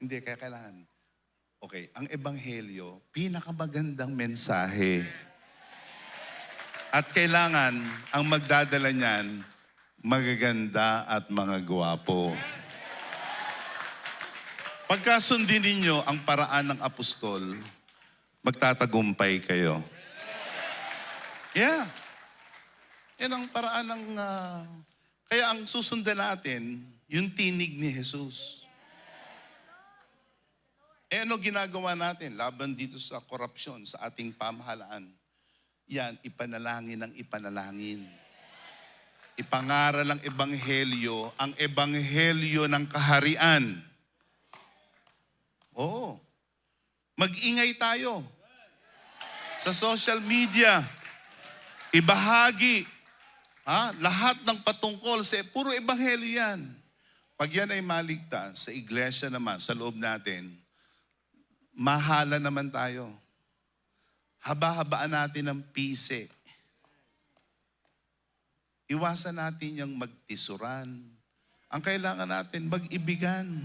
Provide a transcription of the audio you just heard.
Hindi, kaya kailangan. Okay, ang ebanghelyo, pinakamagandang mensahe. At kailangan, ang magdadala niyan, magaganda at mga gwapo. Pagka sundin ninyo ang paraan ng apostol, magtatagumpay kayo. Yeah. Yan ang paraan ng... ah, kaya ang susundan natin, yung tinig ni Jesus. Eh ano ginagawa natin laban dito sa korupsyon, sa ating pamahalaan? Yan, ipanalangin ng ipanalangin. Ipangaral ang ebanghelyo, ang ebanghelyo ng kaharian. Oo. Mag-ingay tayo. Sa social media, ibahagi ha, lahat ng patungkol sa puro ebanghelyo yan. Pag yan ay maligtas sa iglesia naman, sa loob natin, mahala naman tayo. Haba-habaan natin ng pise. Iwasan natin yung magtisuran. Ang kailangan natin, mag-ibigan.